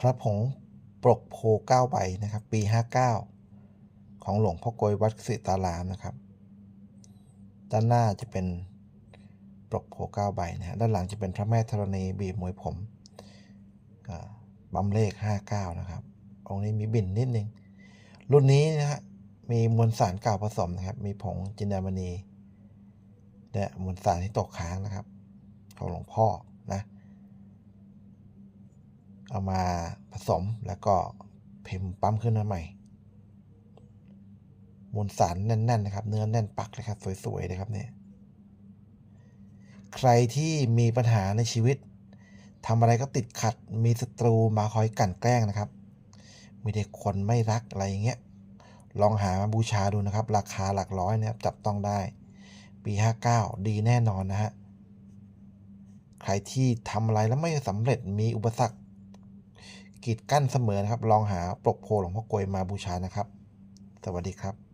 พระผงปรกโพเก้าใบนะครับ ปี 59 ของหลวงพ่อโกยวัดสิตารามนะครับ ด้านหน้าจะเป็นปรกโพเก้าใบนะฮะด้านหลังจะเป็นพระแม่ธรณีบีบมวยผมอ่าบัมเลข 59 นะครับ องค์นี้มีบินนิดนึง รุ่นนี้นะฮะมีมวลสารเก่าผสมนะครับ มีผงจินดามณีและมวลสารที่ตกค้างนะครับ ของหลวงพ่อ เอามาผสมแล้วก็พิมพ์ปั๊มขึ้นมาใหม่ มวลสารแน่นๆนะครับ เนื้อแน่นปักเลยครับ สวยๆเลยครับเนี่ยใครที่มีปัญหาในชีวิตทำอะไรก็ติดขัด มีศัตรูมาคอยกั่นแกล้งนะครับ มีเด็กคนไม่รักอะไรอย่างเงี้ย ลองหามาบูชาดูนะครับ ราคาหลักร้อยนะครับ จับต้องได้ ปี 59 ดีแน่นอนนะฮะ ใครที่ทำอะไรแล้วไม่สำเร็จ มีอุปสรรค กีดกั้นเสมอนะครับ ลองหาปลกโพหลวงพ่อกลวยมาบูชานะครับ สวัสดีครับ